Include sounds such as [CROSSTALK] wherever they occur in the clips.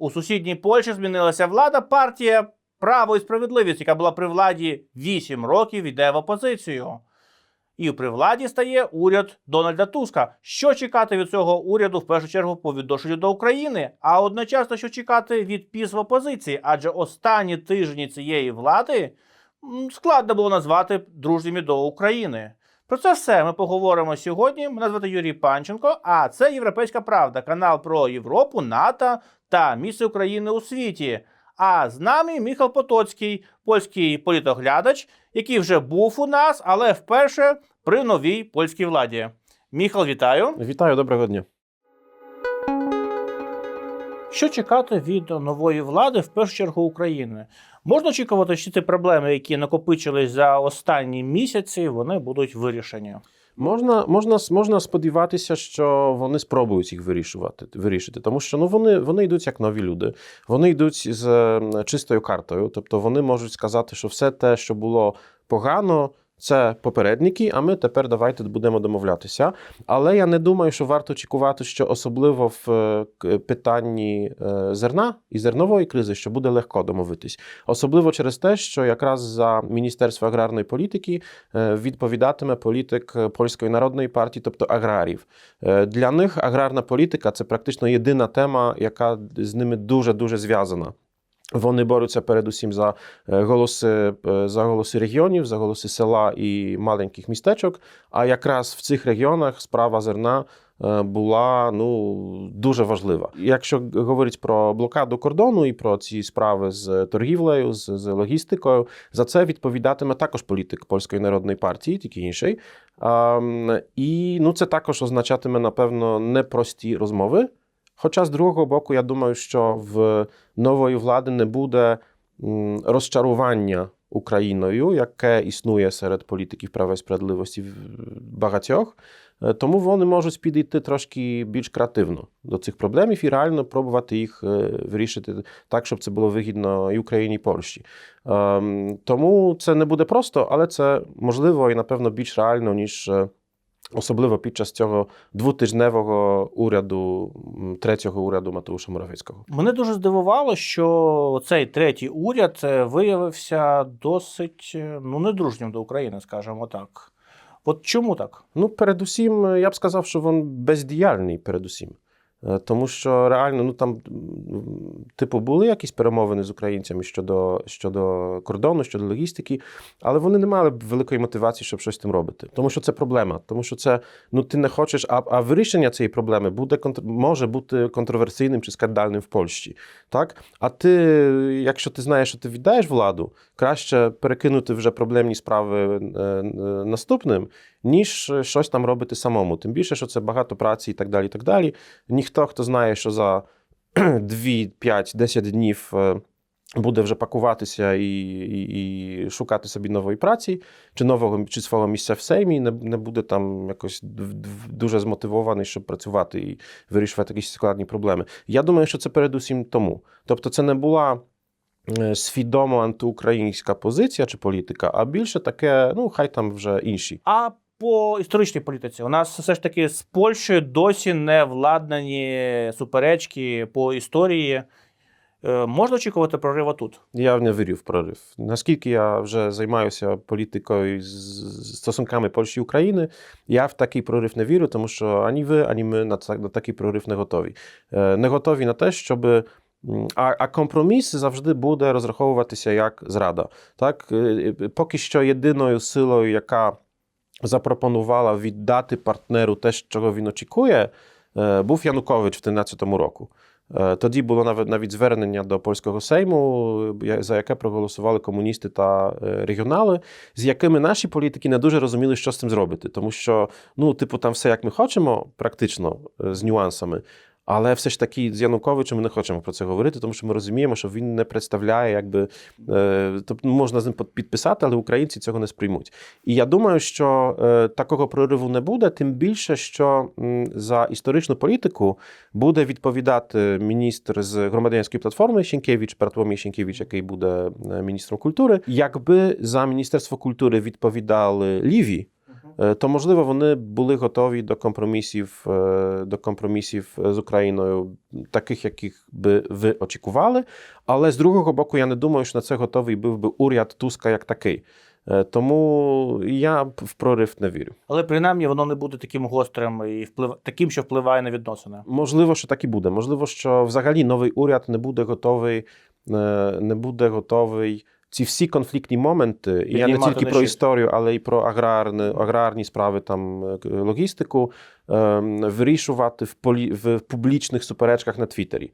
У сусідній Польщі змінилася влада. Партія Право і справедливість, яка була при владі 8 років, йде в опозицію. І при владі стає уряд Дональда Туска. Що чекати від цього уряду в першу чергу по відношенню до України, а одночасно що чекати від ПІС в опозиції? Адже останні тижні цієї влади складно було назвати дружніми до України. Про це все ми поговоримо сьогодні. Мене звати Юрій Панченко, а це Європейська Правда, канал про Європу, НАТО та місце України у світі. А з нами Міхал Потоцький, польський політоглядач, який вже був у нас, але вперше при новій польській владі. Міхал, вітаю. Вітаю, доброго дня. Що чекати від нової влади в першу чергу України? Можна очікувати, що ці проблеми, які накопичились за останні місяці, вони будуть вирішені. Можна, можна, можна сподіватися, що вони спробують їх вирішувати, вирішити, тому що ну, вони, вони йдуть як нові люди, вони йдуть з чистою картою, тобто вони можуть сказати, що все те, що було погано, це попередники, а ми тепер давайте будемо домовлятися. Але я не думаю, що варто очікувати, що особливо в е, питанні е, зерна і зернової кризи, що буде легко домовитись. Особливо через те, що якраз за Міністерство аграрної політики е, відповідатиме політик Польської народної партії, тобто аграрів. Для них аграрна політика це практично єдина тема, яка з ними дуже дуже зв'язана. Вони борються передусім за е, голоси, е, за голоси регіонів, за голоси села і маленьких містечок. А якраз в цих регіонах справа зерна е, була ну дуже важлива. Якщо говорити про блокаду кордону і про ці справи з торгівлею, з, з логістикою, за це відповідатиме також політик польської народної партії, тільки інший. І ну це також означатиме напевно непрості розмови. Хоча з другого боку, я думаю, що в нової влади не буде розчарування Україною, яке існує серед політиків права і справедливості в- багатьох. Е, Тому вони можуть підійти трошки більш креативно до цих проблемів і реально пробувати їх е, вирішити так, щоб це було вигідно і Україні, і Польщі. Ем, Тому це не буде просто, але це можливо і напевно більш реально, ніж. Особливо під час цього двотижневого уряду, третього уряду Матеуша Моровицького. Мене дуже здивувало, що цей третій уряд е, виявився досить е, ну, недружнім до України, скажімо так. От чому так? Ну, передусім, е, я б сказав, що він бездіяльний, передусім. Е, Тому що реально, ну там, типу, були якісь перемовини з українцями щодо, щодо кордону, щодо логістики, але вони не мали великої мотивації, щоб щось з тим робити. Тому що це проблема. Тому що це ну ти не хочеш, а, а вирішення цієї проблеми буде може бути контроверсійним чи скандальним в Польщі. Так? А ти, якщо ти знаєш, що ти віддаєш владу, краще перекинути вже проблемні справи е, е, наступним, ніж щось там робити самому. Тим більше, що це багато праці і так далі. І так далі. Ніхто, хто хто знає, що за 2, 5, 10 днів. е, Буде вже пакуватися і, і, і шукати собі нової праці, чи нового чи свого місця в сеймі, не, не буде там якось дуже змотивований, щоб працювати і вирішувати якісь складні проблеми. Я думаю, що це передусім тому. Тобто, це не була е, свідомо антиукраїнська позиція чи політика, а більше таке, ну хай там вже інші. А по історичній політиці у нас все ж таки з Польщею досі не владнані суперечки по історії. Е, Можна очікувати прорива тут? Я не вірю в прорив. Наскільки я вже займаюся політикою з стосунками Польщі і України, я в такий прорив не вірю, тому що ані ви, ані ми на, такий прорив не готові. Е, Не готові на те, щоб. м, А, компроміс завжди буде розраховуватися як зрада. Так? Е, Поки що єдиною силою, яка запропонувала віддати партнеру те, чого він очікує, е, був Янукович в 2013 року. Е, Тоді було навіть навіть звернення до польського сейму, за яке проголосували комуністи та е, регіонали, з якими наші політики не дуже розуміли, що з цим зробити. Тому що, ну, типу, там все як ми хочемо, практично з нюансами. Але все ж таки з Януковичем ми не хочемо про це говорити, тому що ми розуміємо, що він не представляє, якби е, тобто можна з ним під- підписати, але українці цього не сприймуть. І я думаю, що е, такого прориву не буде, тим більше, що за історичну політику буде відповідати міністр з громадянської платформи Сінкевич, Бартłomій Сінкевич, який буде е, міністром культури. Якби за міністерство культури відповідали ліві. Е, то можливо вони були готові до компромісів, е, до компромісів з Україною, таких, яких би ви очікували. Але з другого боку, я не думаю, що на це готовий був би уряд Туска як такий. Е, Тому я в прорив не вірю. Але принаймні воно не буде таким гострим і вплив... таким, що впливає на відносини. Можливо, що так і буде. Можливо, що взагалі новий уряд не буде готовий, е, не буде готовий. Ці всі конфліктні моменти, і я не тільки про історію, але й про аграрні, аграрні справи, там е, логістику, е, вирішувати в, полі, в публічних суперечках на Твіттері.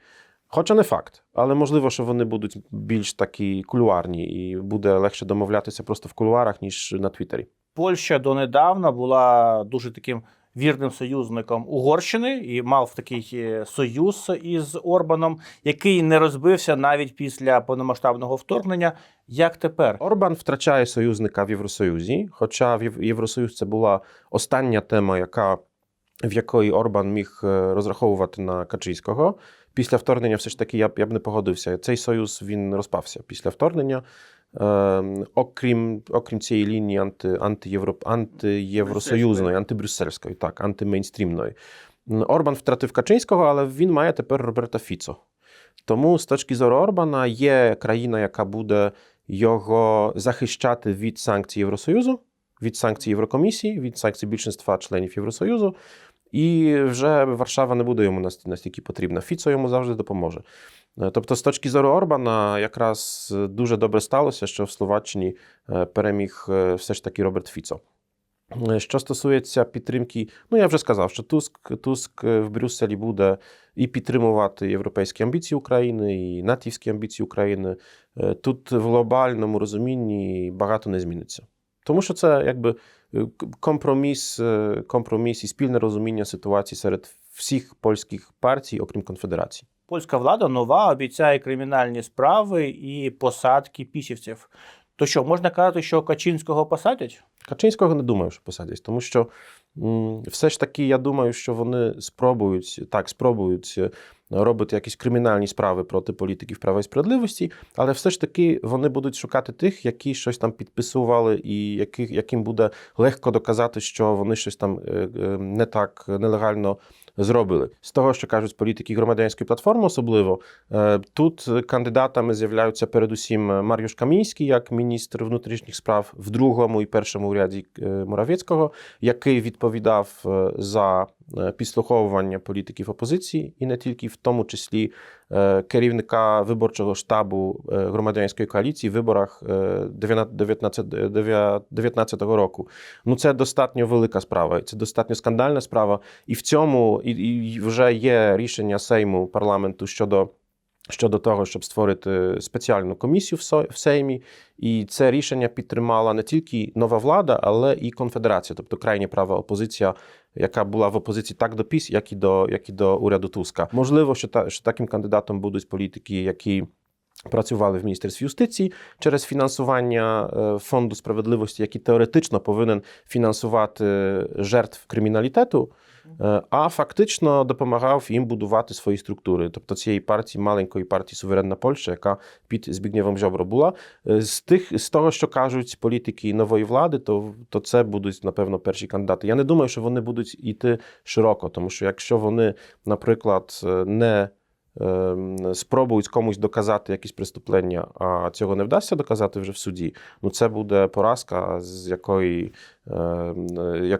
Хоча не факт, але можливо, що вони будуть більш такі кулуарні, і буде легше домовлятися просто в кулуарах, ніж на Твіттері. Польща донедавна була дуже таким вірним союзником Угорщини і мав такий е, союз із Орбаном, який не розбився навіть після повномасштабного вторгнення. Як тепер? Орбан втрачає союзника в Євросоюзі, хоча в Євросоюз це була остання тема, яка, в якої Орбан міг е, розраховувати на Качинського. Після вторгнення все ж таки я б, я б не погодився. Цей союз він розпався після вторгнення. Е, окрім, окрім цієї лінії анти, антиєвро, антиєвросоюзної, антибрюссельської, так, антимейнстрімної. Орбан втратив Качинського, але він має тепер Роберта Фіцо. Тому з точки зору Орбана є країна, яка буде його захищати від санкцій Євросоюзу, від санкцій Єврокомісії, від санкцій більшинства членів Євросоюзу. І вже Варшава не буде йому наст- настільки потрібна. Фіцо йому завжди допоможе. Е, Тобто, з точки зору Орбана, якраз е, дуже добре сталося, що в Словаччині е, переміг все ж таки Роберт Фіцо. Що стосується підтримки, ну я вже сказав, що Туск, Туск в Брюсселі буде і підтримувати європейські амбіції України, і натівські амбіції України. Тут в глобальному розумінні багато не зміниться. Тому що це якби компроміс, е, компроміс і спільне розуміння ситуації серед всіх польських партій, окрім конфедерації. Польська влада нова обіцяє кримінальні справи і посадки пісівців. То що, можна казати, що Качинського посадять? Качинського не думаю, що посадять, тому що все ж таки я думаю, що вони спробують так, спробують е, робити якісь кримінальні справи проти політиків права і справедливості, але все ж таки вони будуть шукати тих, які щось там підписували, і яких, яким буде легко доказати, що вони щось там е, е, не так нелегально зробили. З того, що кажуть політики громадянської платформи, особливо е, тут кандидатами з'являються передусім Мар'юш Камінський як міністр внутрішніх справ в другому і першому уряді е, Моравецького, який відповідав е, за е, підслуховування політиків опозиції, і не тільки в тому числі е, керівника виборчого штабу е, громадянської коаліції в виборах е, 19 19 року. Ну це достатньо велика справа, це достатньо скандальна справа. І в цьому і, і вже є рішення Сейму парламенту щодо. Щодо того, щоб створити спеціальну комісію в Сеймі, і це рішення підтримала не тільки нова влада, але і конфедерація, тобто крайня права опозиція, яка була в опозиції так до ПІС, як і до, як і до уряду Туска. Можливо, що, та, що таким кандидатом будуть політики, які працювали в міністерстві юстиції через фінансування е, фонду справедливості, який теоретично повинен фінансувати жертв криміналітету. Е, А фактично допомагав їм будувати свої структури, тобто цієї партії, маленької партії Суверенна Польща, яка під Збігнєвом Жобро була. Е, З тих з того, що кажуть політики нової влади, то, то це будуть напевно перші кандидати. Я не думаю, що вони будуть йти широко, тому що якщо вони, наприклад, е, не спробують комусь доказати якісь преступлення, а цього не вдасться доказати вже в суді. Ну це буде поразка, з якої ем,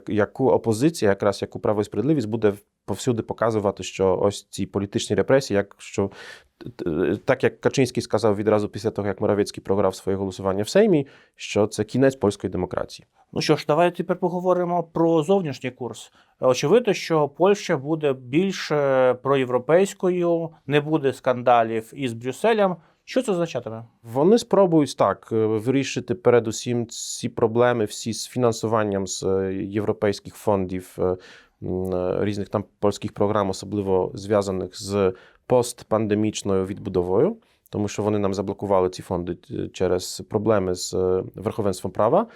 яку опозиція, якраз яку право і справедливість буде повсюди показувати, що ось ці політичні репресії, як що так як Качинський сказав відразу після того, як Моравецький програв своє голосування в Сеймі, що це кінець польської демократії. Ну що ж, давайте тепер поговоримо про зовнішній курс. Очевидно, що Польща буде більш проєвропейською, не буде скандалів із Брюсселем. Що це означатиме? Вони спробують так е, вирішити передусім ці проблеми всі з фінансуванням з е, європейських фондів е, різних там польських програм, особливо зв'язаних з постпандемічною відбудовою, тому що вони нам заблокували ці фонди е, через проблеми з е, верховенством права.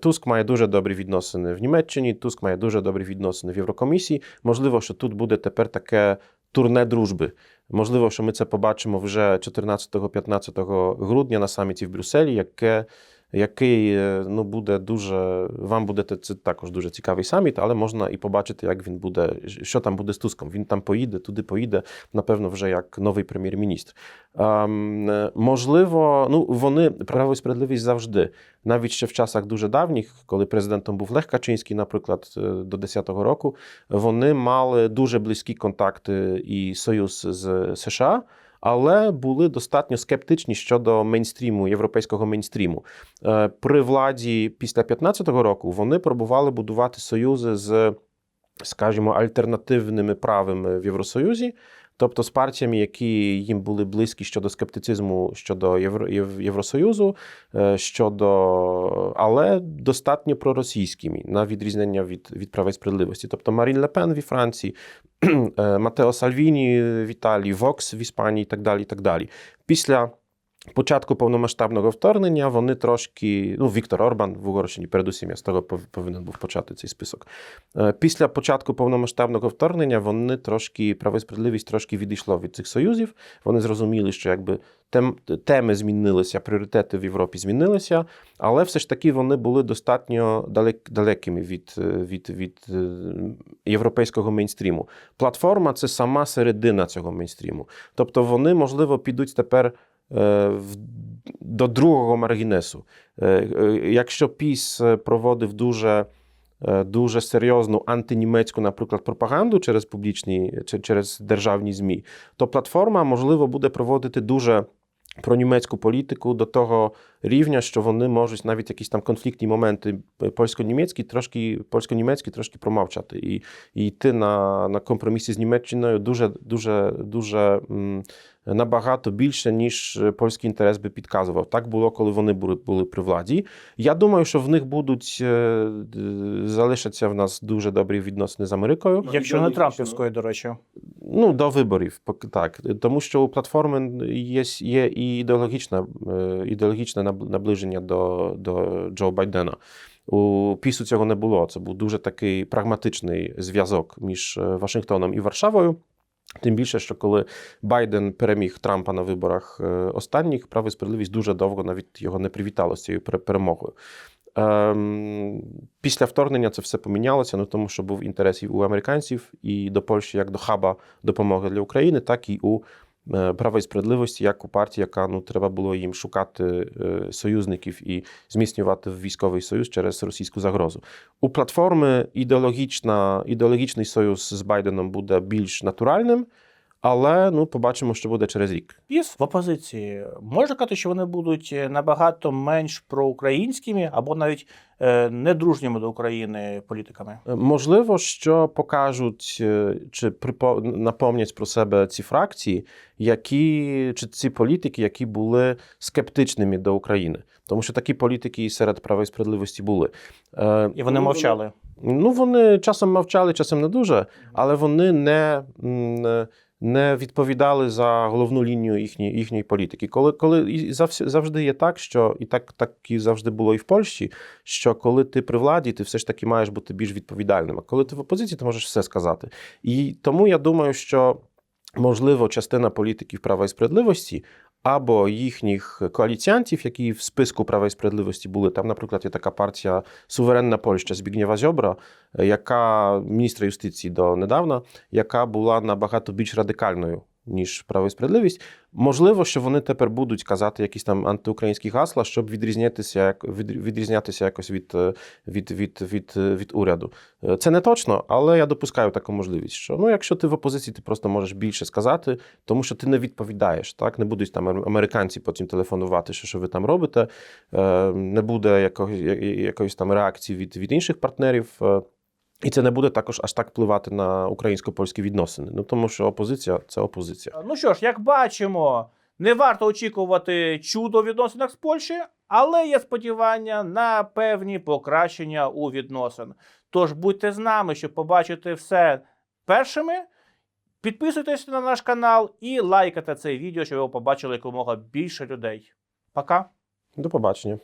Туск має дуже добрі відносини в Німеччині. Туск має дуже добрі відносини в Єврокомісії. Можливо, що тут буде тепер таке турне дружби. Можливо, що ми це побачимо вже 14-15 грудня на саміті в Брюсселі, яке який е, ну, буде дуже. Вам буде це також дуже цікавий саміт, але можна і побачити, як він буде, що там буде з Туском. Він там поїде, туди поїде, напевно, вже як новий прем'єр-міністр. Ем, можливо, ну вони право і справедливість завжди, навіть ще в часах дуже давніх, коли президентом був Лех Качинський, наприклад, е, до 10-го року, вони мали дуже близькі контакти і союз з США. Але були достатньо скептичні щодо мейнстріму, європейського мейнстріму. Е, При владі після 15-го року вони пробували будувати союзи з, скажімо, альтернативними правими в Євросоюзі, тобто з партіями, які їм були близькі щодо скептицизму щодо Євро, Євросоюзу, е, щодо, але достатньо проросійськими на відрізнення від, від права і справедливості. Тобто Марін Лепен в Франції, [CLEARS THROAT] е, Матео Сальвіні в Італії, Вокс в Іспанії і так далі. І так далі. Після початку повномасштабного вторгнення вони трошки, ну, Віктор Орбан в Угорщині, передусім, я з того повинен був почати цей список. Е, Після початку повномасштабного вторгнення вони трошки, право і справедливість трошки відійшло від цих союзів. Вони зрозуміли, що якби тем, теми змінилися, пріоритети в Європі змінилися, але все ж таки вони були достатньо далек, далекими від, е, від, від е, європейського мейнстріму. Платформа це сама середина цього мейнстріму. Тобто вони, можливо, підуть тепер до другого маргінесу. Е, е, Якщо ПІС е, проводив дуже, е, дуже серйозну антинімецьку, наприклад, пропаганду через публічні через державні ЗМІ, то платформа, можливо, буде проводити дуже про німецьку політику до того рівня, що вони можуть навіть якісь там конфліктні моменти польсько-німецькі, трошки польсько-німецькі трошки промовчати і, і йти на, на компромісі з Німеччиною дуже, дуже, дуже м, набагато більше, ніж польський інтерес би підказував. Так було, коли вони були, були при владі. Я думаю, що в них будуть е, залишаться в нас дуже добрі відносини з Америкою. Якщо не Трампівської, до речі. Ну, до виборів, так. Тому що у платформи є, є і ідеологічне, е, ідеологічне наближення до, до Джо Байдена. У пісу цього не було. Це був дуже такий прагматичний зв'язок між е, Вашингтоном і Варшавою. Тим більше, що коли Байден переміг Трампа на виборах е, останніх, право і справедливість дуже довго навіть його не привітало з цією пере- перемогою. Ем, після вторгнення це все помінялося, ну тому що був інтерес і у американців і до Польщі як до хаба допомоги для України, так і у е, права і справедливості, як у партії, яка ну треба було їм шукати е, союзників і зміцнювати військовий союз через російську загрозу. У платформи ідеологічна, ідеологічний союз з Байденом буде більш натуральним, але ну побачимо, що буде через рік. ПІС в опозиції можна казати, що вони будуть е, набагато менш проукраїнськими або навіть е, недружніми до України політиками. Е, Можливо, що покажуть чи припо... напомнять про себе ці фракції, які чи ці політики, які були скептичними до України, тому що такі політики і серед права і справедливості були. Е, І вони ну, мовчали. Ну, вони часом мовчали, часом не дуже, але вони не, м, не відповідали за головну лінію їхньої, їхньої політики. Коли, коли і завжди є так, що і так, так і завжди було і в Польщі, що коли ти при владі, ти все ж таки маєш бути більш відповідальним. А коли ти в опозиції, ти можеш все сказати. І тому я думаю, що можливо частина політиків права і справедливості. Або їхніх коаліціантів, які в списку права і справедливості були. Там, наприклад, є така партія Суверенна Польща Збігнєва Зьобра, е, яка міністра юстиції до недавна, яка була набагато більш радикальною, ніж право і справедливість. Можливо, що вони тепер будуть казати якісь там антиукраїнські гасла, щоб відрізнятися, як- від- відрізнятися якось від, е, від, від, від, е, від уряду. Е, Це не точно, але я допускаю таку можливість, що ну, якщо ти в опозиції, ти просто можеш більше сказати, тому що ти не відповідаєш. Так? Не будуть там ам- американці потім телефонувати, що, що ви там робите, не буде якогось, я- я- якоїсь там реакції від, від інших партнерів. І це не буде також аж так впливати на українсько-польські відносини. Ну тому що опозиція це опозиція. Ну що ж, як бачимо, не варто очікувати чудо в відносинах з Польщею, але є сподівання на певні покращення у відносин. Тож будьте з нами, щоб побачити все першими. Підписуйтесь на наш канал і лайкайте це відео, щоб його побачили якомога більше людей. Пока! До побачення.